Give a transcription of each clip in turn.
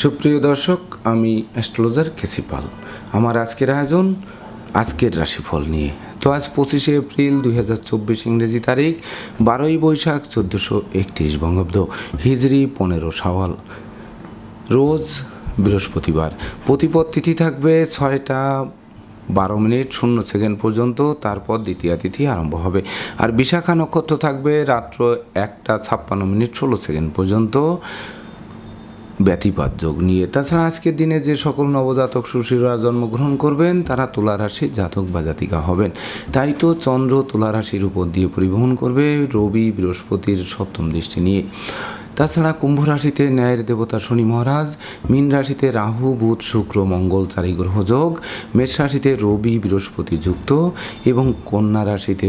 সুপ্রিয় দর্শক, আমি অ্যাস্ট্রোলজার কেসিপাল আমার আজকের আয়োজন আজকের রাশিফল নিয়ে। তো আজ পঁচিশে এপ্রিল দুই হাজার চব্বিশ ইংরেজি তারিখ, বারোই বৈশাখ চোদ্দোশো একত্রিশ বঙ্গাব্দ হিজরি পনেরো সাওয়াল। রোজ বৃহস্পতিবার। প্রতিপদ তিথি থাকবে ছয়টা বারো মিনিট, শূন্য সেকেন্ড পর্যন্ত, তারপর দ্বিতীয় তিথি আরম্ভ হবে। আর বিশাখা নক্ষত্র থাকবে রাত্র একটা ছাপ্পান্ন মিনিট, ষোলো সেকেন্ড পর্যন্ত। ব্যতিপাত যোগ নিয়ে। তাছাড়া আজকের দিনে যে সকল নবজাতক সুশীলরা জন্মগ্রহণ করবেন, তারা তুলা রাশির জাতক বা জাতিকা হবেন। তাই তো চন্দ্র তুলা রাশির উপর দিয়ে পরিবহন করবে রবি, বৃহস্পতির সপ্তম দৃষ্টি নিয়ে। তাছাড়া কুম্ভ রাশিতে ন্যায়ের দেবতা শনি মহারাজ, মীন রাশিতে রাহু, বুধ, শুক্র, মঙ্গল, চারি গ্রহ যোগ, মেষ রাশিতে রবি, বৃহস্পতি যুক্ত এবং কন্যা রাশিতে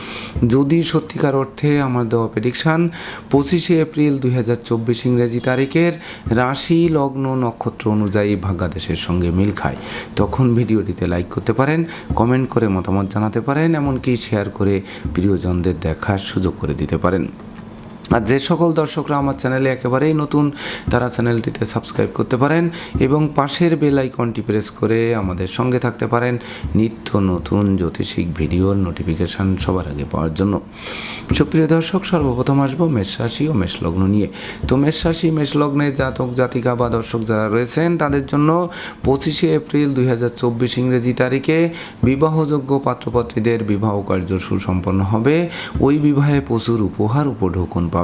যদি সত্যিকার অর্থে আমার দেওয়া প্রেডিকশান পঁচিশে এপ্রিল দুই হাজার চব্বিশ ইংরেজি তারিখের রাশি লগ্ন নক্ষত্র অনুযায়ী ভাগ্যাদেশের সঙ্গে মিল খায়। তখন ভিডিওটিতে লাইক করতে পারেন কমেন্ট করে মতামত জানাতে পারেন, এমনকি শেয়ার করে প্রিয়জনদের দেখার সুযোগ করে দিতে পারেন। আর যে সকল দর্শকরা আমার চ্যানেলে একেবারেই নতুন, তারা চ্যানেলটিতে সাবস্ক্রাইব করতে পারেন এবং পাশের বেল আইকনটি প্রেস করে আমাদের সঙ্গে থাকতে পারেন নিত্য নতুন জ্যোতিষিক ভিডিওর নোটিফিকেশান সবার আগে পাওয়ার জন্য। সুপ্রিয় দর্শক, সর্বপ্রথম আসব মেষ রাশি ও মেষ লগ্ন নিয়ে। তো মেষ রাশি জাতক, জাতিকা বা দর্শক যারা রয়েছেন, তাদের জন্য পঁচিশে এপ্রিল দুই হাজার চব্বিশ ইংরেজি তারিখে বিবাহযোগ্য পাত্রপাত্রীদের বিবাহ কার্য সুসম্পন্ন হবে। ওই বিবাহে প্রচুর উপহার উপঢৌকন পাবে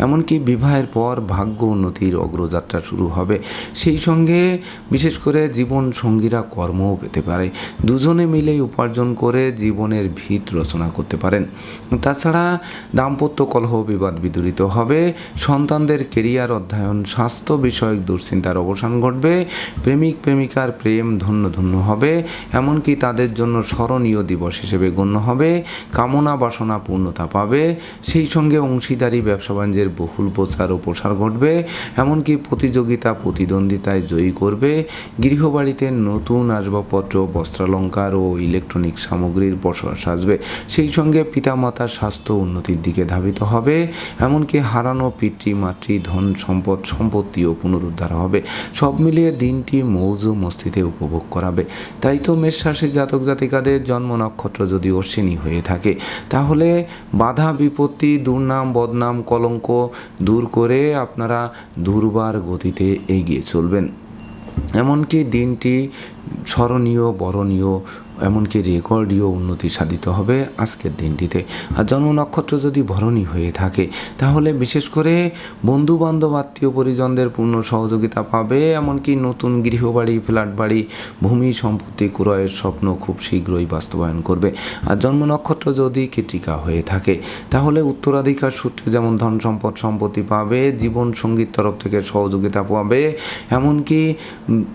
এমনকি বিবাহের পর ভাগ্য উন্নতির অগ্রযাত্রা শুরু হবে। সেই সঙ্গে বিশেষ করে জীবন সঙ্গীরা কর্মও পেতে পারে। দুজনে মিলেই উপার্জন করে জীবনের ভিত রচনা করতে পারেন। তাছাড়া দাম্পত্য কলহ বিবাদ বিদূরিত হবে। সন্তানদের কেরিয়ার অধ্যয়ন, স্বাস্থ্য বিষয়ক দুশ্চিন্তার অবসান ঘটবে। প্রেমিক, প্রেমিকার প্রেম ধন্য ধন্য হবে। এমনকি তাদের জন্য স্মরণীয় দিবস হিসেবে গণ্য হবে। কামনা বাসনা পূর্ণতা পাবে। সেই সঙ্গে অংশীদারি ব্যবসা বাণিজ্যের বহুল প্রচার ও প্রসার ঘটবে, এমনকি প্রতিযোগিতা, প্রতিদ্বন্দ্বিতায় জয়ী করবে। গৃহবাড়িতে নতুন আসবাবপত্র, বস্ত্রালঙ্কার ও ইলেকট্রনিক সামগ্রীর বসবাস আসবে সেই সঙ্গে পিতামাতার স্বাস্থ্য উন্নতির দিকে ধাবিত হবে, এমনকি হারানো পিতৃ মাতৃ ধন সম্পদ, সম্পত্তিও পুনরুদ্ধার হবে। সব মিলিয়ে দিনটি মৌজ মস্তিতে উপভোগ করাবে। তাই তো মেষ রাশি জাতক জাতিকাদের জন্ম নক্ষত্র যদি অশ্বিনী হয়ে থাকে, তাহলে বাধা, বিপত্তি, দুর্নাম, বদনাম কলঙ্ক দূর করে আপনারা দুর্বার গতিতে এগিয়ে চলবেন। এমনকি দিনটি স্মরণীয় বরণীয় এমনকি রেকর্ডীয় উন্নতি সাধিত হবে আজকের দিনটিতে। আর জন্ম নক্ষত্র যদি ভরণী হয়ে থাকে, তাহলে বিশেষ করে বন্ধু বান্ধব আত্মীয় পরিজনদের পূর্ণ সহযোগিতা পাবে, এমনকি নতুন গৃহবাড়ি ফ্ল্যাট বাড়ি ভূমি সম্পত্তি ক্রয়ের স্বপ্ন খুব শীঘ্রই বাস্তবায়ন করবে। আর জন্ম নক্ষত্র যদি কৃতিকা হয়ে থাকে, তাহলে উত্তরাধিকার সূত্রে যেমন ধন সম্পদ সম্পত্তি পাবে, জীবন সংগীত তরফ থেকে সহযোগিতা পাবে, এমনকি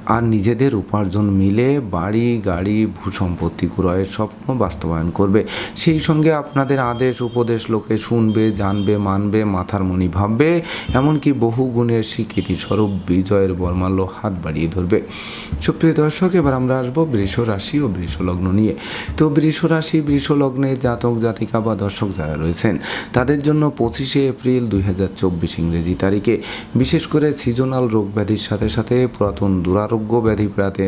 আর নিজেদের উপার্জন মিলে বাড়ি, গাড়ি, ভূ সম্পত্তি ক্রয়ের স্বপ্ন বাস্তবায়ন করবে। সেই সঙ্গে আপনাদের আদেশ, উপদেশ লোকে শুনবে, জানবে, মানবে, মাথার মনি ভাববে। এমনকি বহু গুণের স্বীকৃতি স্বরূপ বিজয়ের বর্মাল্য হাত বাড়িয়ে ধরবে। সুপ্রিয় দর্শক, এবার আমরা আসব বৃষ রাশি ও বৃষ লগ্ন নিয়ে। তো বৃষ রাশি, বৃষ লগ্নে জাতক, জাতিকা বা দর্শক যারা রয়েছেন, তাদের জন্য পঁচিশে এপ্রিল দুই হাজার চব্বিশ ইংরেজি তারিখে। বিশেষ করে সিজনাল রোগ ব্যাধির সাথে সাথে পুরাতন দুরারোগ্য ব্যাধি প্রাতে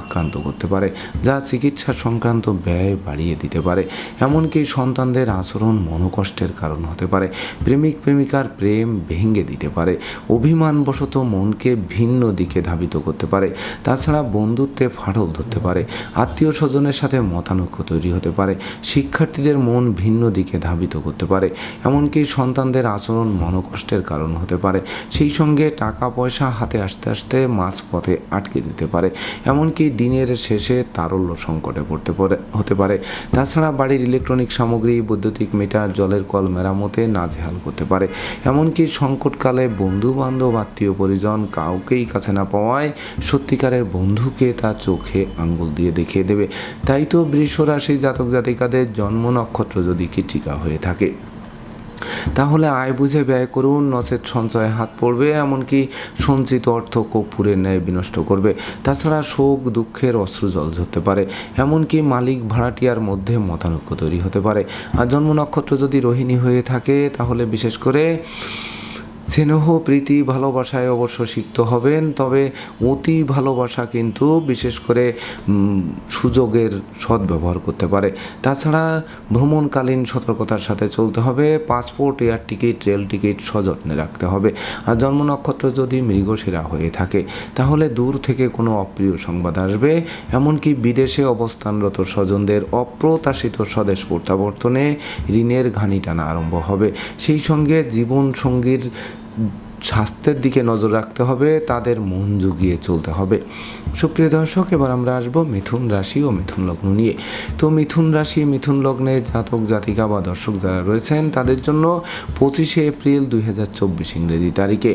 আক্রান্ত করতে পারে, যা চিকিৎসা সংক্রান্ত ব্যয় বাড়িয়ে দিতে পারে। এমনকি সন্তানদের আচরণ মনোকষ্টের কারণ হতে পারে। প্রেমিক প্রেমিকার প্রেম ভেঙে দিতে পারে। অভিমানবশত মনকে ভিন্ন দিকে ধাবিত করতে পারে। তাছাড়া বন্ধুত্বে ফাটল ধরতে পারে। আত্মীয় স্বজনের সাথে মতানৈক্য তৈরি হতে পারে। শিক্ষার্থীদের মন ভিন্ন দিকে ধাবিত করতে পারে। এমনকি সন্তানদের আচরণ মনোকষ্টের কারণ হতে পারে। সেই সঙ্গে টাকা পয়সা হাতে আসতে আসতে মাঝপথে আটকে দিতে পারে। এমনকি দিনের শেষে তারল্য সংকটে সংকটে পড়তে পারে, হতে পারে। তাছাড়া বাড়ির ইলেকট্রনিক সামগ্রী, বৈদ্যুতিক মিটার জলের কল মেরামতে নাজেহাল করতে পারে। এমনকি সংকটকালে বন্ধু বান্ধব আত্মীয়, পরিজন কাউকেই কাছে না পাওয়ায় সত্যিকারের বন্ধুকে তা চোখে আঙ্গুল দিয়ে দেখিয়ে দেবে। তাই তো বৃষ রাশি জাতক জাতিকাদের জন্ম নক্ষত্র যদি কৃতিকা হয়ে থাকে। তাহলে আয় বুঝে ব্যয় করুন, নচেত সঞ্চয়ে হাত পড়বে, এমনকি সঞ্চিত অর্থ কর্পূরের ন্যায় বিনষ্ট করবে। তাছাড়া শোক, দুঃখের অশ্রু জল ধরতে পারে, এমনকি মালিক ভাড়াটিয়ার মধ্যে মতানৈক্য তৈরি হতে পারে। আর জন্ম নক্ষত্র যদি রোহিণী হয়ে থাকে, তাহলে বিশেষ করে স্নেহ, প্রীতি, ভালোবাসায় অবশ্য সিক্ত হবেন, তবে অতি ভালোবাসা কিন্তু বিশেষ করে সুযোগের সদ্ব্যবহার করতে পারে। তাছাড়া ভ্রমণকালীন সতর্কতার সাথে চলতে হবে, passport, air ticket, rail ticket সযত্নে রাখতে হবে। আর জন্ম নক্ষত্র যদি মৃগশিরা হয়ে থাকে, তাহলে দূর থেকে কোনো অপ্রিয় সংবাদ আসবে। এমনকি বিদেশে অবস্থানরত স্বজনদের অপ্রত্যাশিত স্বদেশ প্রত্যাবর্তনে ঋণের ঘানি টানা আরম্ভ হবে। সেই সঙ্গে জীবন সঙ্গীর স্বাস্থ্যের দিকে নজর রাখতে হবে, তাদের মন জুগিয়ে চলতে হবে। সুপ্রিয় দর্শক, এবার আমরা আসব মিথুন রাশি ও মিথুন লগ্ন নিয়ে। তো মিথুন রাশি, মিথুন লগ্নে জাতক, জাতিকা বা দর্শক যারা রয়েছেন, তাদের জন্য পঁচিশে এপ্রিল দুই হাজার চব্বিশ ইংরেজি তারিখে।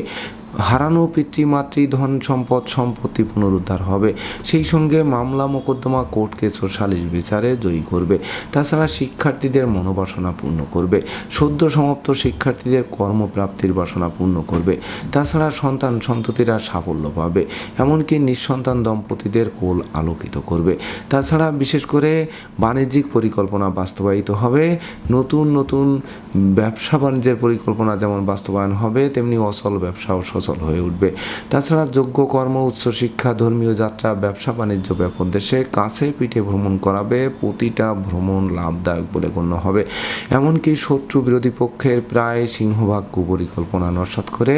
হারানো পিতৃমাতৃ ধন সম্পদ সম্পত্তি পুনরুদ্ধার হবে। সেই সঙ্গে মামলা মোকদ্দমা কোর্ট কেস ও সালিশ বিচারে জয়ী করবে। তাছাড়া শিক্ষার্থীদের মনোবাসনা পূর্ণ করবে। সদ্য সমাপ্ত শিক্ষার্থীদের কর্মপ্রাপ্তির বাসনা পূর্ণ করবে। তাছাড়া সন্তান সন্ততিরা সাফল্য পাবে। এমনকি নিঃসন্তান দম্পতিদের কোল আলোকিত করবে। তাছাড়া বিশেষ করে বাণিজ্যিক পরিকল্পনা বাস্তবায়িত হবে। নতুন নতুন ব্যবসা বাণিজ্যের পরিকল্পনা যেমন বাস্তবায়ন হবে, তেমনি অচল ব্যবসাও সচল হয়ে উঠবে। তাছাড়া যোগ্য কর্ম উচ্চশিক্ষা ধর্মীয় যাত্রা, ব্যবসা, বাণিজ্য, ব্যাপক দেশে কাছে পিঠে ভ্রমণ করাবে, প্রতিটা ভ্রমণ লাভদায়ক বলে গণ্য হবে। এমনকি শত্রু বিরোধী পক্ষের প্রায় সিংহভাগ কুপরিকল্পনা নস্বাত করে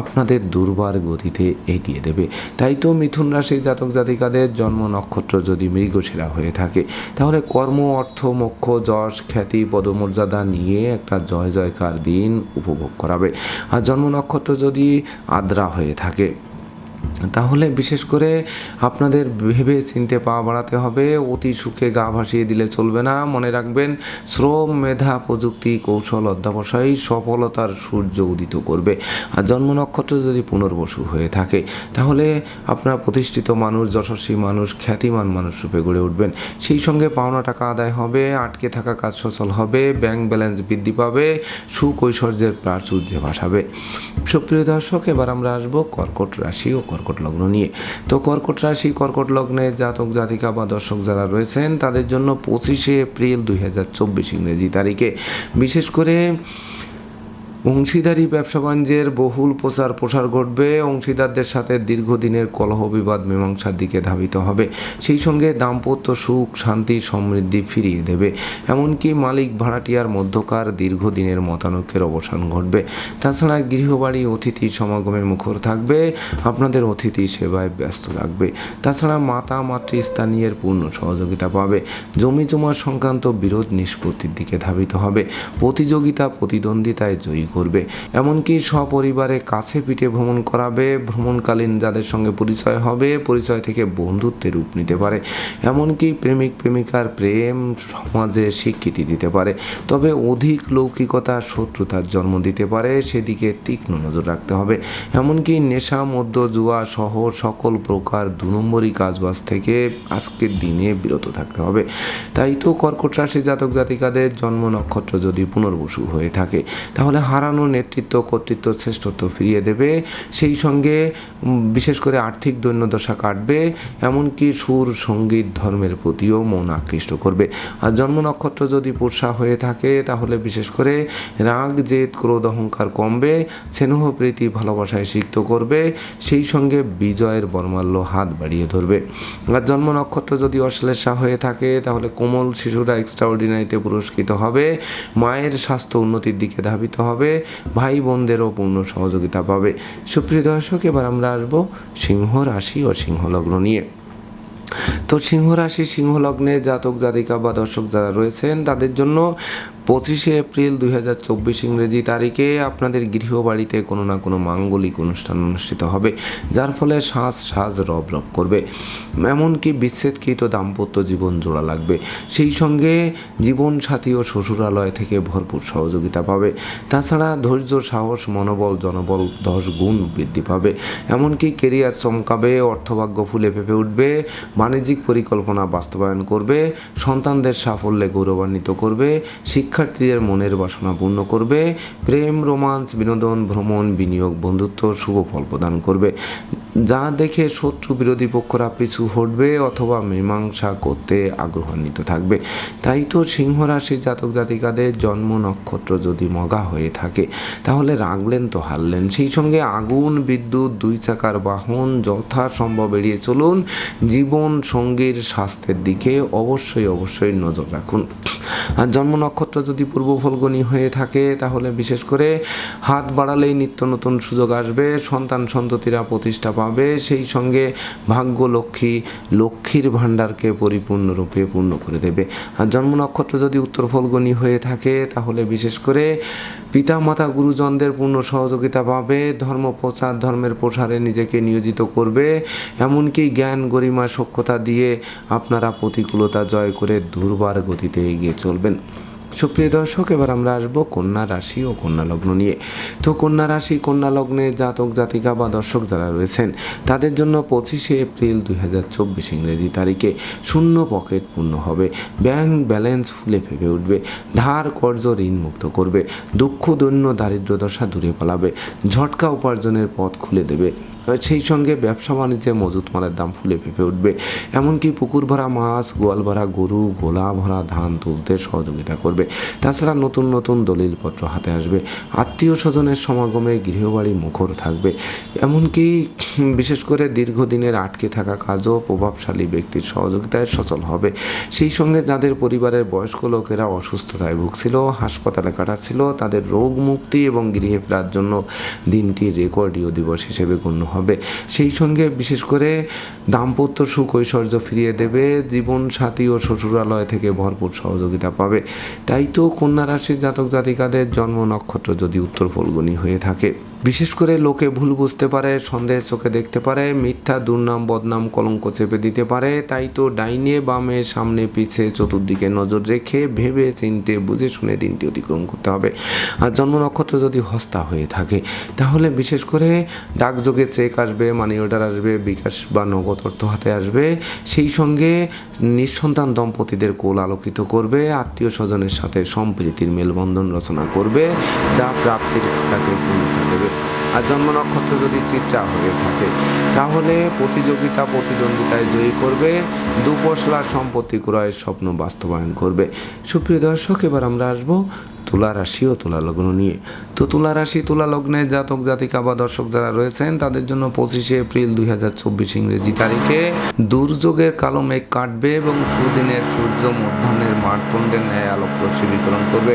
আপনাদের দুর্বার গতিতে এগিয়ে দেবে। তাই তো মিথুন রাশি জাতক জাতিকাদের জন্ম নক্ষত্র যদি মৃগশিরা হয়ে থাকে, তাহলে কর্ম, অর্থ, মোক্ষ, যশ, খ্যাতি, পদমর্যাদা নিয়ে একটা জয় জয়কার দিন উপভোগ করাবে। আর জন্ম নক্ষত্র যদি আদ্রা হয়ে থাকে। তাহলে বিশেষ করে আপনাদের ভেবে চিনতে পা বাড়াতে হবে, অতি সুখে গা ভাসিয়ে দিলে চলবে না। মনে রাখবেন, শ্রম, মেধা, প্রযুক্তি, কৌশল, অধ্যাবসায়ী সফলতার সূর্য উদিত করবে। আর জন্ম নক্ষত্র যদি পুনর্বসু হয়ে থাকে, তাহলে আপনার প্রতিষ্ঠিত মানুষ, যশস্বী মানুষ, খ্যাতিমান মানুষ রূপে গড়ে উঠবেন। সেই সঙ্গে পাওনা টাকা আদায় হবে, আটকে থাকা কাজ সচল হবে, ব্যাংক ব্যালেন্স বৃদ্ধি পাবে, সুকৈশর্যের প্রাচুর্যে ভাসাবে। সুপ্রিয় দর্শক, এবার আমরা আসব কর্কট রাশি ও কর্কট লগ্ন নিয়ে। তো কর্কট রাশি, কর্কট লগ্নে জাতক, জাতিকা বা দর্শক যারা রয়েছেন, তাদের জন্য পঁচিশে এপ্রিল দুই হাজার চব্বিশ ইংরেজি তারিখে। বিশেষ করে অংশীদারি ব্যবসা বাণিজ্যের বহুল প্রচার প্রসার ঘটবে। অংশীদারদের সাথে দীর্ঘদিনের কলহ বিবাদ মীমাংসার দিকে ধাবিত হবে। সেই সঙ্গে দাম্পত্য সুখ, শান্তি, সমৃদ্ধি ফিরিয়ে দেবে। এমনকি মালিক ভাড়াটিয়ার মধ্যকার দীর্ঘদিনের মতানৈক্যের অবসান ঘটবে। তাছাড়া গৃহবাড়ি, অতিথি সমাগমের মুখর থাকবে। আপনাদের অতিথি সেবায় ব্যস্ত রাখবে তাছাড়া মাতা মাতৃ স্থানীয়ের পূর্ণ সহযোগিতা পাবে। জমি জমা সংক্রান্ত বিরোধ নিষ্পত্তির দিকে ধাবিত হবে। প্রতিযোগিতা, প্রতিদ্বন্দ্বিতায় জয়ী করবে এমনকি সপরিবারে কাছে পিঠে ভ্রমণ করাবে, ভ্রমণকালীন যাদের সঙ্গে পরিচয় হবে, পরিচয় থেকে বন্ধুত্বের রূপ নিতে পারে। এমনকি প্রেমিক, প্রেমিকার প্রেম সমাজে স্বীকৃতি দিতে পারে। তবে অধিক লৌকিকতা, শত্রুতার জন্ম দিতে পারে, সেদিকে তীক্ষ্ণ নজর রাখতে হবে। এমনকি নেশা মধ্য জুয়া সহ সকল প্রকার দু নম্বরই কাজবাজ থেকে আজকের দিনে বিরত থাকতে হবে। তাই তো কর্কট রাশি জাতক জাতিকাদের জন্ম নক্ষত্র যদি পুনর্বসু হয়ে থাকে, তাহলে হারানো নেতৃত্ব কর্তৃত্ব শ্রেষ্ঠত্ব ফিরিয়ে দেবে। সেই সঙ্গে বিশেষ করে আর্থিক দৈন্যদশা কাটবে, এমনকি সুর, সংগীত, ধর্মের প্রতিও মন আকৃষ্ট করবে। আর জন্ম নক্ষত্র যদি পুরসা হয়ে থাকে, তাহলে বিশেষ করে রাগ, জেদ, ক্রোধ, অহংকার কমবে, স্নেহ, প্রীতি, ভালোবাসায় সিক্ত করবে, সেই সঙ্গে বিজয়ের বর্মাল্য হাত বাড়িয়ে ধরবে। আর জন্ম নক্ষত্র যদি অশ্লেষা হয়ে থাকে, তাহলে কোমল শিশুরা এক্সট্রাঅর্ডিনারিতে পুরস্কৃত হবে, মায়ের স্বাস্থ্য উন্নতির দিকে ধাবিত হবে ভাই বোনদেরও পূর্ণ সহযোগিতা পাবে। সুপ্রিয় দর্শক, এবার আমরা আসব সিংহ রাশি ও সিংহ লগ্ন নিয়ে। তো সিংহ রাশি সিংহ লগ্নে জাতক জাতিকা বা দর্শক যারা রয়েছেন, তাদের জন্য পঁচিশে এপ্রিল দুই হাজার চব্বিশ ইংরেজি তারিখে আপনাদের গৃহবাড়িতে কোনো না কোনো মাঙ্গলিক অনুষ্ঠান অনুষ্ঠিত হবে, যার ফলে শ্বাস শ্বাস রব রব করবে। এমনকি বিচ্ছেদকৃত দাম্পত্য জীবন জোড়া লাগবে। সেই সঙ্গে জীবন সাথী ও শ্বশুরালয় থেকে ভরপুর সহযোগিতা পাবে। তাছাড়া ধৈর্য, সাহস, মনোবল, জনবল দশ গুণ বৃদ্ধি পাবে। এমনকি কেরিয়ার চমকাবে, অর্থভাগ্য ফুলে ফেপে উঠবে, বাণিজ্যিক পরিকল্পনা বাস্তবায়ন করবে, সন্তানদের সাফল্যে গৌরবান্বিত করবে শিক্ষার্থীদের মনের বাসনা পূর্ণ করবে, প্রেম, রোমান্স, বিনোদন, ভ্রমণ, বিনিয়োগ, বন্ধুত্ব, শুভ ফল প্রদান করবে। যা দেখে শত্রু বিরোধী পক্ষরা পিছু হটবে অথবা মীমাংসা করতে আগ্রহান্বিত থাকবে। তাই তো সিংহ রাশি জাতক জাতিকাদের জন্ম নক্ষত্র যদি মগা হয়ে থাকে, তাহলে রাগলেন তো হারলেন। সেই সঙ্গে আগুন, বিদ্যুৎ, দুই চাকার বাহন যথাসম্ভব এড়িয়ে চলুন। জীবন সঙ্গীর স্বাস্থ্যের দিকে অবশ্যই অবশ্যই নজর রাখুন। আর জন্ম নক্ষত্র যদি পূর্ব ফলগুনি হয়ে থাকে, তাহলে বিশেষ করে হাত বাড়ালেই নিত্য নতুন সুযোগ আসবে, সন্তান সন্ততিরা প্রতিষ্ঠা পাবে, সেই সঙ্গে ভাগ্য লক্ষ্মী লক্ষ্মীর ভাণ্ডারকে পরিপূর্ণরূপে পূর্ণ করে দেবে। আর জন্ম নক্ষত্র যদি উত্তর ফলগুনি হয়ে থাকে, তাহলে বিশেষ করে পিতা মাতা গুরুজনদের পূর্ণ সহযোগিতা পাবে, ধর্ম প্রচার, ধর্মের প্রসারে নিজেকে নিয়োজিত করবে, এমনকি জ্ঞান, গরিমা সক্ষতা দিয়ে আপনারা প্রতিকূলতা জয় করে দুর্বার গতিতে এগিয়ে চলবেন। সুপ্রিয় দর্শক, এবার আমরা আসব কন্যা রাশি ও কন্যা লগ্ন নিয়ে। তো কন্যা রাশি, কন্যা লগ্নে জাতক, জাতিকা বা দর্শক যারা রয়েছেন, তাদের জন্য পঁচিশে এপ্রিল দুই হাজার চব্বিশ ইংরেজি তারিখে শূন্য পকেট পূর্ণ হবে। ব্যাংক ব্যালেন্স ফুলে ফেপে উঠবে। ধার কর্জ ঋণ মুক্ত করবে। দুঃখ, দৈন্য, দারিদ্র দশা দূরে পালাবে। ঝটকা উপার্জনের পথ খুলে দেবে। সেই সঙ্গে ব্যবসা বাণিজ্যে মজুত মালের দাম ফুলে ফেপে উঠবে। এমনকি পুকুর ভরা মাছ, গোয়াল ভরা গরু, গোলা ভরা ধান তুলতে সহযোগিতা করবে। তাছাড়া নতুন নতুন দলিলপত্র হাতে আসবে। আত্মীয় স্বজনের সমাগমে গৃহবাড়ি মুখর থাকবে। এমনকি বিশেষ করে দীর্ঘদিনের আটকে থাকা কাজও প্রভাবশালী ব্যক্তির সহযোগিতায় সচল হবে। সেই সঙ্গে যাদের পরিবারের বয়স্ক লোকেরা অসুস্থতায় ভুগছিল, হাসপাতালে কাটাচ্ছিল, তাদের রোগ মুক্তি এবং গৃহে ফেরার জন্য দিনটি রেকর্ডীয় দিবস হিসেবে গণ্য হবে। সেই সঙ্গে বিশেষ করে দাম্পত্য সুখ ঐশ্বর্য ফিরিয়ে দেবে, জীবন সাথী ও শ্বশুরালয় থেকে ভরপুর সহযোগিতা পাবে। তাই তো কন্যা রাশির জাতক জাতিকাদের জন্ম নক্ষত্র যদি উত্তর ফলগুনি হয়ে থাকে। বিশেষ করে লোকে ভুল বুঝতে পারে সন্দেহের চোখে দেখতে পারে, মিথ্যা, দুর্নাম, বদনাম, কলঙ্ক চেপে দিতে পারে। তাই তো ডাইনে বামে, সামনে, পিছে, চতুর্দিকে নজর রেখে ভেবে চিনতে, বুঝে শুনে দিনটি অতিক্রম করতে হবে। আর জন্ম নক্ষত্র যদি হস্তা হয়ে থাকে, তাহলে বিশেষ করে ডাকযোগে চেক আসবে মানি অর্ডার আসবে, বিকাশ বা নগদ অর্থ হাতে আসবে। সেই সঙ্গে নিঃসন্তান দম্পতিদের কোল আলোকিত করবে, আত্মীয় স্বজনের সাথে সম্প্রীতির মেলবন্ধন রচনা করবে, যা প্রাপ্তির খাতাকে পূর্ণতা আর জন্ম নক্ষত্র যদি চিত্রা হয়ে থাকে, তাহলে প্রতিযোগিতা প্রতিদ্বন্দ্বিতায় জয়ী করবে দুপশলার সম্পত্তি ক্রয়ের স্বপ্ন বাস্তবায়ন করবে। সুপ্রিয় দর্শক, এবার আমরা আসব তুলা রাশি ও তুলা লগ্ন নিয়ে। তো তুলা রাশি, তুলা লগ্নে জাতক, জাতিকা বা দর্শক যারা রয়েছেন, তাদের জন্য পঁচিশে এপ্রিল দুই হাজার চব্বিশ ইংরেজি তারিখে দুর্যোগের কালো মেঘ কাটবে এবং সুদিনের সূর্য মধ্যাহ্নের মারতণ্ডের ন্যায় আলোক রশ্মি বিকরণ করবে।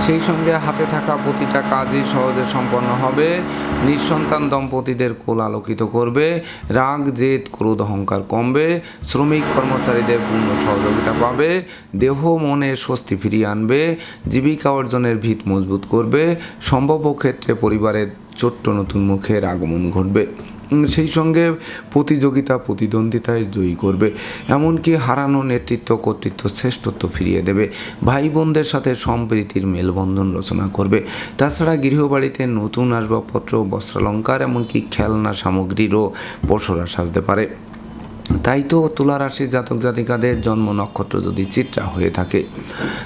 সেই সঙ্গে হাতে থাকা প্রতিটা কাজই সহজে সম্পন্ন হবে। নিঃসন্তান দম্পতিদের কোল আলোকিত করবে। রাগ, জেদ, ক্রোধ, অহংকার কমবে। শ্রমিক কর্মচারীদের পূর্ণ সহযোগিতা পাবে। দেহ, মনে স্বস্তি ফিরিয়ে আনবে। জীবিকা অর্জনের ভিত মজবুত করবে। সম্ভাব্য ক্ষেত্রে পরিবারের ছোট্ট নতুন মুখের আগমন ঘটবে। সেই সঙ্গে প্রতিযোগিতা, প্রতিদ্বন্দ্বিতায় জয়ী করবে। এমনকি হারানো নেতৃত্ব, কর্তৃত্ব শ্রেষ্ঠত্ব ফিরিয়ে দেবে। ভাই বোনদের সাথে সম্প্রীতির মেলবন্ধন রচনা করবে। তাছাড়া গৃহবাড়িতে নতুন আসবাবপত্র, বস্ত্রালঙ্কার, এমনকি খেলনা সামগ্রীরও পসরা সাজতে পারে। তাই তো তুলা রাশির জাতক জাতিকাদের জন্ম নক্ষত্র যদি চিত্রা হয়ে থাকে,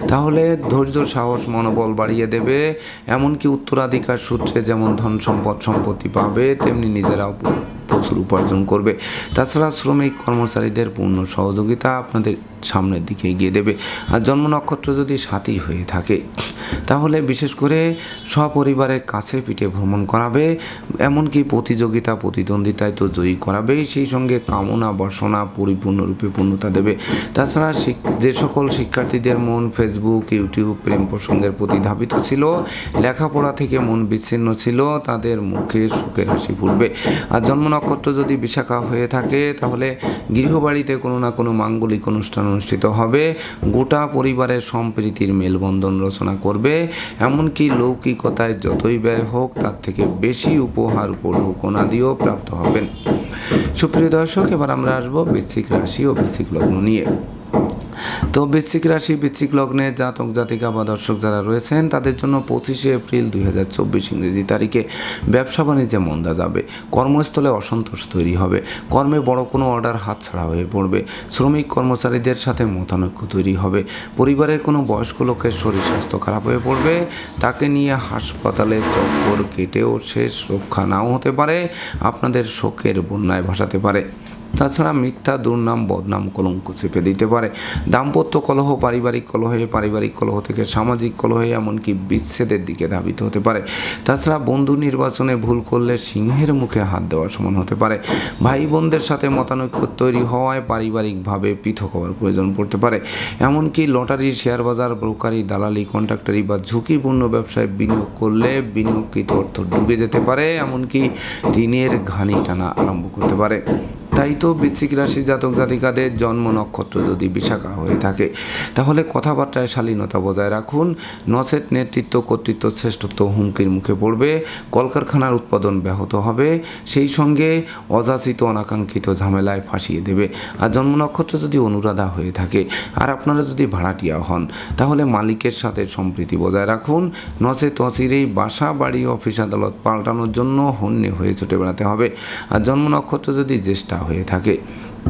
তাহলে ধৈর্য, সাহস, মনোবল বাড়িয়ে দেবে। এমনকি উত্তরাধিকার সূত্রে যেমন ধন সম্পদ, সম্পত্তি পাবে, তেমনি নিজেরাও প্রচুর উপার্জন করবে। তাছাড়া শ্রমিক কর্মচারীদের পূর্ণ সহযোগিতা আপনাদের সামনের দিকে এগিয়ে দেবে। আর জন্ম নক্ষত্র যদি সাথী হয়ে থাকে, তাহলে বিশেষ করে সপরিবারের কাছে পিঠে ভ্রমণ করাবে, এমনকি প্রতিযোগিতা, প্রতিদ্বন্দ্বিতায় তো জয়ী করাবেই। সেই সঙ্গে কামনা, বাসনা পরিপূর্ণরূপে পূর্ণতা দেবে। তাছাড়া যে সকল শিক্ষার্থীদের মন ফেসবুক ইউটিউব প্রেম প্রসঙ্গের প্রতি ধাবিত ছিল, লেখাপড়া থেকে মন বিচ্ছিন্ন ছিল, তাদের মুখে সুখের হাসি ফুটবে। আর জন্ম নক্ষত্র যদি বিশাখা হয়ে থাকে, তাহলে গৃহবাড়িতে কোনো না কোনো মাঙ্গলিক অনুষ্ঠান অনুষ্ঠিত হবে। গোটা পরিবারের সম্প্রীতির মেলবন্ধন রচনা করবে। এমনকি লৌকিকতায় যতই ব্যয় হোক, তার থেকে বেশি উপহার উপঢৌকনা দিয়েও প্রাপ্ত হবেন। সুপ্রিয় দর্শক, এবার আমরা আসব বৃশ্চিক রাশি ও বৃশ্চিক লগ্ন নিয়ে। তো বৃশ্চিক রাশি, বৃশ্চিক লগ্নে জাতক, জাতিকা বা দর্শক যারা রয়েছেন, তাদের জন্য পঁচিশে এপ্রিল দুই হাজার চব্বিশ ইংরেজি তারিখে ব্যবসা বাণিজ্যে মন্দা যাবে। কর্মস্থলে অসন্তোষ তৈরি হবে। কর্মে বড় কোনো অর্ডার হাতছাড়া হয়ে পড়বে। শ্রমিক কর্মচারীদের সাথে মতানৈক্য তৈরি হবে। পরিবারের কোনো বয়স্ক লোকের শরীর স্বাস্থ্য খারাপ হয়ে পড়বে। তাকে নিয়ে হাসপাতালে চক্কর কেটেও শেষ রক্ষা নাও হতে পারে। আপনাদের শোকের বন্যায় ভাসাতে পারে। তাছাড়া মিথ্যা, দুর্নাম, বদনাম, কলঙ্ক চেপে দিতে পারে। দাম্পত্য কলহ, পারিবারিক কলহে পারিবারিক কলহ থেকে সামাজিক কলহে এমনকি বিচ্ছেদের দিকে ধাবিত হতে পারে। তাছাড়া বন্ধু নির্বাচনে ভুল করলে সিংহের মুখে হাত দেওয়ার সমান হতে পারে। ভাই বোনদের সাথে মতানৈক্য তৈরি হওয়ায় পারিবারিকভাবে পৃথক হওয়ার প্রয়োজন পড়তে পারে। এমনকি লটারি শেয়ার বাজার ব্রোকারি, দালালি, কন্ট্রাক্টারি বা ঝুঁকিপূর্ণ ব্যবসায় বিনিয়োগ করলে বিনিয়োগকৃত অর্থ ডুবে যেতে পারে। এমনকি ঋণের ঘানি টানা আরম্ভ করতে পারে। তাই তো বৃশ্চিক রাশি জাতক জাতিকাদের জন্ম নক্ষত্র যদি বিশাখা হয়ে থাকে, তাহলে কথাবার্তায় শালীনতা বজায় রাখুন। নচেত নেতৃত্ব, কর্তৃত্ব, শ্রেষ্ঠত্ব হুমকির মুখে পড়বে। কলকারখানার উৎপাদন ব্যাহত হবে। সেই সঙ্গে অযাচিত অনাকাঙ্ক্ষিত ঝামেলায় ফাঁসিয়ে দেবে। আর জন্ম নক্ষত্র যদি অনুরাধা হয়ে থাকে, আর আপনারা যদি ভাড়াটিয়া হন, তাহলে মালিকের সাথে সম্প্রীতি বজায় রাখুন। নচেত অচিরেই বাসা, বাড়ি, অফিস, আদালত পাল্টানোর জন্য হন্যে হয়ে ছুটে বেড়াতে হবে। আর জন্ম নক্ষত্র যদি জ্যেষ্ঠা হয়ে থাকে।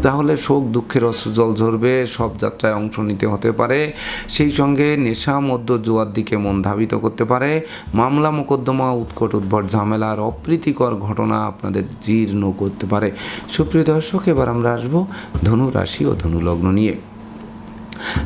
তাহলে শোক, দুঃখের অশ্রুজল ঝরবে, সব যাত্রায় অংশ নিতে হতে পারে। সেই সঙ্গে নেশা, মদ্য, জোয়ার দিকে মন ধাবিত করতে পারে। মামলা, মোকদ্দমা, উৎকট উদ্ভট ঝামেলার অপ্রীতিকর ঘটনা আপনাদের জীর্ণ করতে পারে। সুপ্রিয় দর্শক, এবার আমরা আসব ধনু রাশি ও ধনু লগ্ন নিয়ে।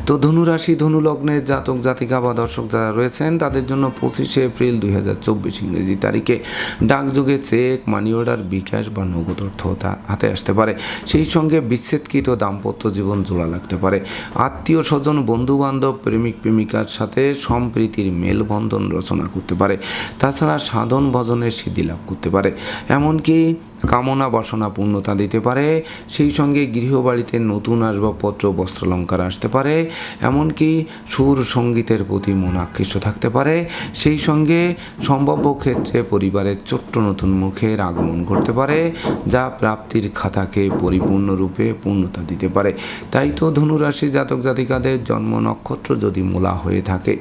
তো ধনুরাশি ধনু লগ্নের জাতক, জাতিকা বা দর্শক যারা রয়েছেন, তাদের জন্য পঁচিশে এপ্রিল দুই হাজার চব্বিশ ইংরেজি তারিখে ডাকযোগে চেক মানি অর্ডার বিকাশ বা নগদ অর্থ হাতে আসতে পারে। সেই সঙ্গে বিচ্ছেদকৃত দাম্পত্য জীবন জোড়া লাগতে পারে। আত্মীয় স্বজন বন্ধু বান্ধব প্রেমিক, প্রেমিকার সাথে সম্প্রীতির মেলবন্ধন রচনা করতে পারে। তাছাড়া সাধন ভজনের সিদ্ধি লাভ করতে পারে। এমনকি কামনা বাসনা পূর্ণতা দিতে পারে, সেই সঙ্গে গৃহবাড়িতে নতুন আসবাবপত্র, বস্ত্রালঙ্কার আসতে পারে, এমনকি সুর সঙ্গীতের প্রতি মন আকৃষ্ট থাকতে পারে, সেই সঙ্গে সম্ভাব্য ক্ষেত্রে পরিবারের ছোট্ট নতুন মুখের আগমন ঘটতে পারে, যা প্রাপ্তির খাতাকে পরিপূর্ণরূপে পূর্ণতা দিতে পারে। তাই তো ধনুরাশি জাতক জাতিকাদের জন্ম নক্ষত্র যদি মূলা হয়ে থাকে।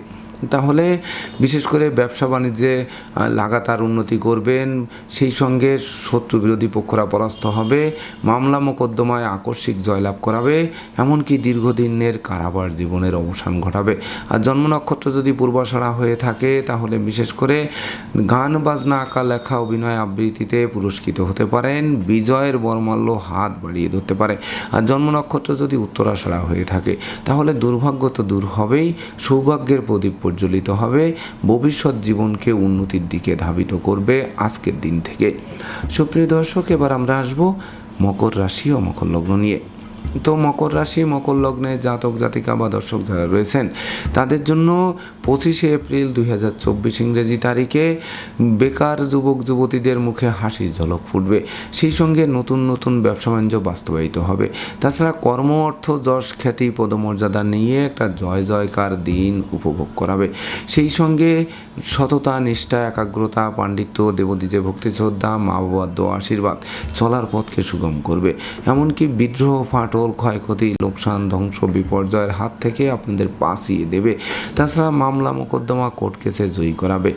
তাহলে বিশেষ করে ব্যবসা বাণিজ্যে লাগাতার উন্নতি করবেন, সেই সঙ্গে শত্রু বিরোধী পক্ষরা পরাস্ত হবে, মামলা মোকদ্দমায় আকস্মিক জয়লাভ করাবে, এমনকি দীর্ঘদিনের কারাবার জীবনের অবসান ঘটাবে। আর জন্ম নক্ষত্র যদি পূর্বাশাড়া হয়ে থাকে, তাহলে বিশেষ করে গান, বাজনা, আঁকা, লেখা, অভিনয় আবৃত্তিতে পুরস্কৃত হতে পারেন, বিজয়ের বরমাল্য হাত বাড়িয়ে ধরতে পারে। আর জন্ম নক্ষত্র যদি উত্তরাশাড়া হয়ে থাকে, তাহলে দুর্ভাগ্য তো দূর হবেই, সৌভাগ্যের প্রদীপ প্রজ্বলিত হবে। ভবিষ্যৎ জীবনকে উন্নতির দিকে ধাবিত করবে আজকের দিন থেকে। সুপ্রিয় দর্শক, এবার আমরা আসব মকর রাশি ও মকর লগ্ন নিয়ে। তো মকর রাশি, মকর লগ্নে জাতক, জাতিকা বা দর্শক যারা রয়েছেন, তাদের জন্য পঁচিশে এপ্রিল দুই হাজার চব্বিশ ইংরেজি তারিখে বেকার যুবক, যুবতীদের মুখে হাসির ঝলক ফুটবে। সেই সঙ্গে নতুন নতুন ব্যবসা বাণিজ্য বাস্তবায়িত হবে। তাছাড়া কর্ম, অর্থ, যশ, খ্যাতি, পদমর্যাদা নিয়ে একটা জয়, জয়কার দিন উপভোগ করাবে। সেই সঙ্গে সততা, নিষ্ঠা, একাগ্রতা, পাণ্ডিত্য, দেবদীজে ভক্তি, শ্রদ্ধা মা বাবার দোয়া, আশীর্বাদ চলার পথকে সুগম করবে। এমনকি বিদ্রোহ ফাটল ক্ষয়ক্ষতি, লোকসান, ধ্বংস বিপর্যয়ের হাত থেকে আপনাদের বাঁচিয়ে দেবে। তাছাড়া মামলা মোকদ্দমা কোর্ট কেসে জয়ী করাবে।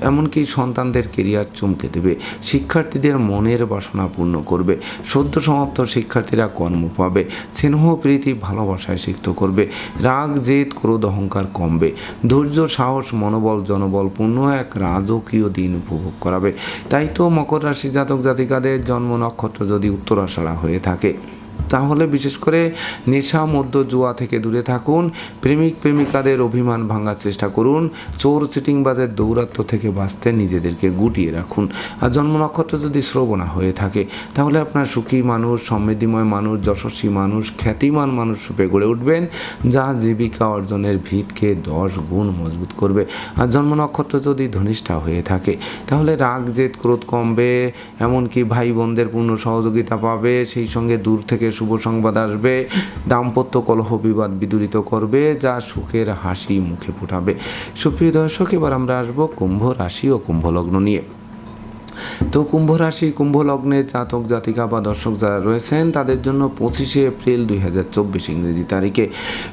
এমনকি সন্তানদের কেরিয়ার চমকে দেবে। শিক্ষার্থীদের মনের বাসনা পূর্ণ করবে। সদ্য সমাপ্ত শিক্ষার্থীরা কর্ম পাবে। স্নেহ, প্রীতি, ভালোবাসায় সিক্ত করবে। রাগ, জেদ, ক্রোধ, অহংকার কমবে। ধৈর্য, সাহস, মনোবল, জনবল পূর্ণ এক রাজকীয় দিন উপভোগ করাবে। তাই তো মকর রাশি জাতক জাতিকাদের জন্ম নক্ষত্র যদি উত্তরাষাঢ়া হয়ে থাকে। তাহলে বিশেষ করে নেশা মধ্য জুয়া থেকে দূরে থাকুন। প্রেমিক, প্রেমিকাদের অভিমান ভাঙার চেষ্টা করুন। চোর, চিটিংবাজের দৌরাত্ম্য থেকে বাঁচতে নিজেদেরকে গুটিয়ে রাখুন। আর জন্ম নক্ষত্র যদি শ্রবণা হয়ে থাকে, তাহলে আপনার সুখী মানুষ, সমৃদ্ধিময় মানুষ, যশস্বী মানুষ, খ্যাতিমান মানুষ রূপে গড়ে উঠবেন, যা জীবিকা অর্জনের ভিতকে দশ গুণ মজবুত করবে। আর জন্ম নক্ষত্র যদি ধনিষ্ঠা হয়ে থাকে, তাহলে রাগ, জেদ, ক্রোধ কমবে, এমনকি ভাই বোনদের পূর্ণ সহযোগিতা পাবে, সেই সঙ্গে দূর থেকে শুভ সংবাদ আসবে। দাম্পত্য কলহ বিবাদ বিদূরিত করবে, যা সুখের হাসি মুখে ফুটাবে। সুপ্রিয় দর্শক, এবার আমরা আসব কুম্ভ রাশি ও কুম্ভ লগ্ন নিয়ে। তো কুম্ভ রাশি, কুম্ভ লগ্নে জাতক, জাতিকা বা দর্শক যারা রয়েছেন, তাদের জন্য পঁচিশে এপ্রিল দুই হাজার চব্বিশ ইংরেজি তারিখে।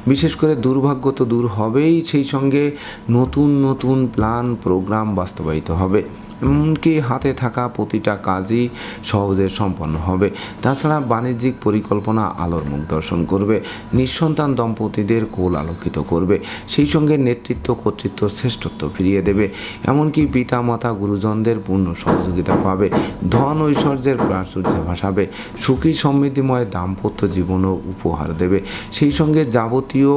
বিশেষ করে দুর্ভাগ্য তো দূর হবেই, সেই সঙ্গে নতুন নতুন প্ল্যান, প্রোগ্রাম বাস্তবায়িত হবে। এমনকি হাতে থাকা প্রতিটা কাজই সহজে সম্পন্ন হবে। তাছাড়া বাণিজ্যিক পরিকল্পনা আলোর মুখ দর্শন করবে, নিঃসন্তান দম্পতিদের কোল আলোকিত করবে, সেই সঙ্গে নেতৃত্ব, কর্তৃত্ব, শ্রেষ্ঠত্ব ফিরিয়ে দেবে। এমনকি পিতা মাতা গুরুজনদের পূর্ণ সহযোগিতা পাবে, ধন ঐশ্বর্যের প্রাচুর্য ভাসাবে, সুখী সমৃদ্ধিময় দাম্পত্য জীবনও উপহার দেবে। সেই সঙ্গে যাবতীয়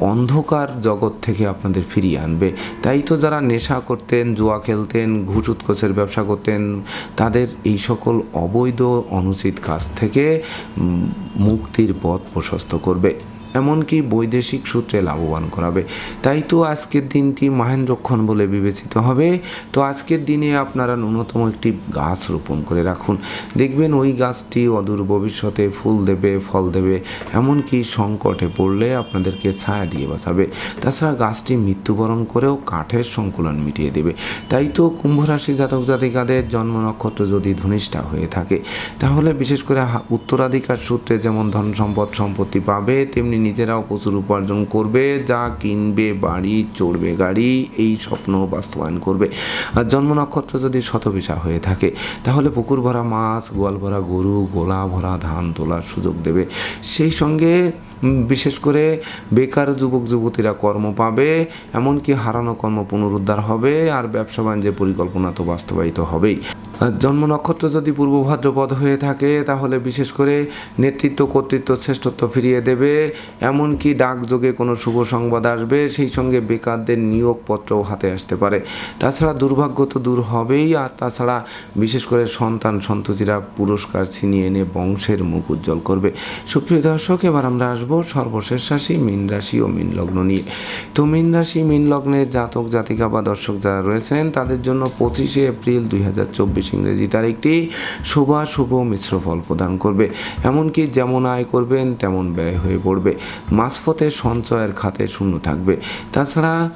অন্ধকার জগৎ থেকে আপনাদের ফিরিয়ে আনবে। তাই তো যারা নেশা করতেন, জুয়া খেলতেন, ঘুষ উৎকোষের ব্যবসা করতেন, তাদের এই সকল অবৈধ, অনুচিত কাজ থেকে মুক্তির পথ প্রশস্ত করবে। এমনকি বৈদেশিক সূত্রে লাভবান করাবে। তাই তো আজকের দিনটি মাহেন্দ্রক্ষণ বলে বিবেচিত হবে। তো আজকের দিনে আপনারা ন্যূনতম একটি গাছ রোপণ করে রাখুন। দেখবেন ওই গাছটি অদূর ভবিষ্যতে ফুল দেবে, ফল দেবে, এমনকি সংকটে পড়লে আপনাদেরকে ছায়া দিয়ে বাঁচাবে। তাছাড়া গাছটি মৃত্যুবরণ করেও কাঠের সংকুলন মিটিয়ে দেবে। তাই তো কুম্ভরাশি জাতক জাতিকাদের জন্ম নক্ষত্র যদি ধনিষ্ঠা হয়ে থাকে, তাহলে বিশেষ করে উত্তরাধিকার সূত্রে যেমন ধন সম্পদ সম্পত্তি পাবে, তেমনি নিজেরাও প্রচুর উপার্জন করবে, যা কিনবে, বাড়ি, চড়বে গাড়ি, এই স্বপ্ন বাস্তবায়ন করবে। আর জন্ম নক্ষত্র যদি শতবিশা হয়ে থাকে, তাহলে পুকুর ভরা মাছ, গোয়াল ভরা গরু, গোলা ভরা ধান তোলার সুযোগ দেবে। সেই সঙ্গে বিশেষ করে বেকার যুবক, যুবতীরা কর্ম পাবে, এমনকি হারানো কর্ম পুনরুদ্ধার হবে, আর ব্যবসা বাণিজ্যের পরিকল্পনা তো বাস্তবায়িত হবেই। জন্ম নক্ষত্র যদি পূর্ব ভাদ্রপদ হয়ে থাকে, তাহলে বিশেষ করে নেতৃত্ব, কর্তৃত্ব, শ্রেষ্ঠত্ব ফিরিয়ে দেবে। এমনকি ডাকযোগে কোনো শুভ সংবাদ আসবে, সেই সঙ্গে বেকারদের নিয়োগপত্রও হাতে আসতে পারে। তাছাড়া দুর্ভাগ্য তো দূর হবেই, আর তাছাড়া বিশেষ করে সন্তান সন্ততিরা পুরস্কার ছিনিয়ে এনে বংশের মুখ উজ্জ্বল করবে। সুপ্রিয় দর্শক, এবার আমরা আসব সর্বশেষ রাশি, মীন রাশি ও মীন লগ্ন নিয়ে। তো মীন রাশি, মীন লগ্নের জাতক, জাতিকা বা দর্শক যারা রয়েছেন, তাদের জন্য পঁচিশে এপ্রিল দুই হাজার চব্বিশ ইংরেজি তার তারিখটি শুভাশুভ মিশ্র ফল প্রদান করবে। এমনকি যেমন আয় করবেন, তেমন ব্যয় হয়ে পড়বে। মাঝপথে সঞ্চয়ের খাতে শূন্য থাকবে। তাছাড়া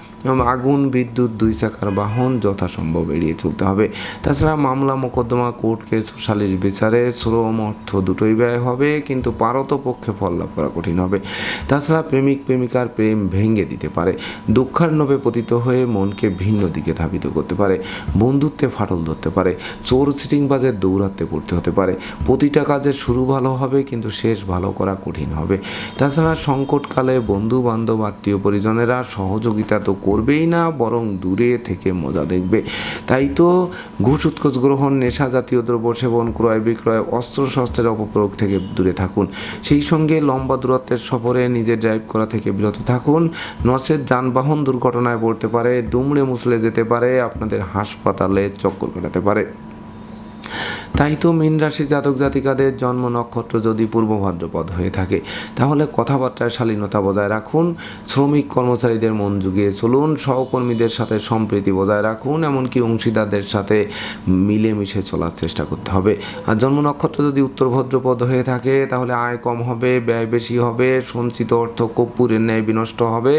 আগুন, বিদ্যুৎ, দুই চাকার বাহন যথাসম্ভব এড়িয়ে চলতে হবে। তাছাড়া মামলা, মোকদ্দমা, কোর্ট কেস, সালিশ, বিচারে শ্রম, অর্থ দুটোই ব্যয় হবে, কিন্তু পারত পক্ষে ফল লাভ করা কঠিন হবে। তাছাড়া প্রেমিক, প্রেমিকার প্রেম ভেঙে দিতে পারে। দুঃখার্ণবে পতিত হয়ে মনকে ভিন্ন দিকে ধাবিত করতে পারে। বন্ধুত্বে ফাটল ধরতে পারে। চোর সিটিংবাজের দৌরাত্মে পড়তে হতে পারে। প্রতিটা কাজের শুরু ভালো হবে, কিন্তু শেষ ভালো করা কঠিন হবে। তাছাড়া সংকটকালে বন্ধু বান্ধব আত্মীয় পরিজনেরা সহযোগিতা তো করবেই না, বরং দূরে থেকে মজা দেখবে। তাই তো ঘুষ উৎকোচ গ্রহণ, নেশা জাতীয় দ্রব্য সেবন, ক্রয় বিক্রয় অস্ত্র শস্ত্রের অপপ্রয়োগ থেকে দূরে থাকুন। সেই সঙ্গে লম্বা দূরত্বের সফরে নিজে ড্রাইভ করা থেকে বিরত থাকুন। নচেত যানবাহন দুর্ঘটনায় পড়তে পারে, দুমড়ে মুছলে যেতে পারে, আপনাদের হাসপাতালে চক্কর কাটাতে পারে। তাই তো মীন রাশি জাতক জাতিকাদের জন্ম নক্ষত্র যদি পূর্ব ভাদ্রপদ হয়ে থাকে, তাহলে কথাবার্তায় শালীনতা বজায় রাখুন, শ্রমিক কর্মচারীদের মন জুগিয়ে চলুন, সহকর্মীদের সাথে সম্প্রীতি বজায় রাখুন, এমনকি অংশীদারদের সাথে মিলেমিশে চলার চেষ্টা করতে হবে। আর জন্ম নক্ষত্র যদি উত্তর ভদ্রপদ হয়ে থাকে, তাহলে আয় কম হবে, ব্যয় বেশি হবে, সঞ্চিত অর্থ কর্পূরের ন্যায় বিনষ্ট হবে,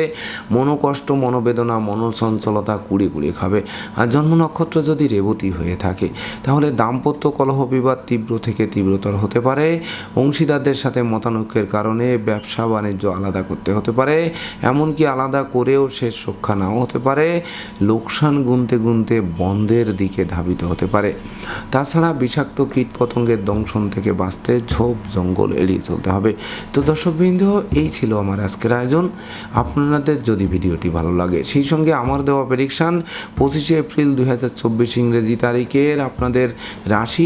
মনোকষ্ট, মনোবেদনা, মনোচঞ্চলতা কুড়িয়ে কুড়িয়ে খাবে। আর জন্ম নক্ষত্র যদি রেবতী হয়ে থাকে, তাহলে দাম্পত্য কলহ বিবাদ তীব্র থেকে তীব্রতর হতে পারে। অংশীদারদের সাথে মতানৈক্যের কারণে ব্যবসা বাণিজ্য আলাদা করতে হতে পারে, এমনকি আলাদা করেও শেষ রক্ষা নাও হতে পারে। লোকসান গুনতে গুনতে বন্ধের দিকে ধাবিত হতে পারে। তাছাড়া বিষাক্ত কীটপতঙ্গের দংশন থেকে বাঁচতে ঝোপ জঙ্গল এড়িয়ে চলতে হবে। তো দর্শকবৃন্দ এই ছিল আমার আজকের আয়োজন। আপনাদের যদি ভিডিওটি ভালো লাগে, সেই সঙ্গে আমার দেওয়া প্রেডিকশান পঁচিশে এপ্রিল দুই হাজার চব্বিশ ইংরেজি তারিখের আপনাদের রাশি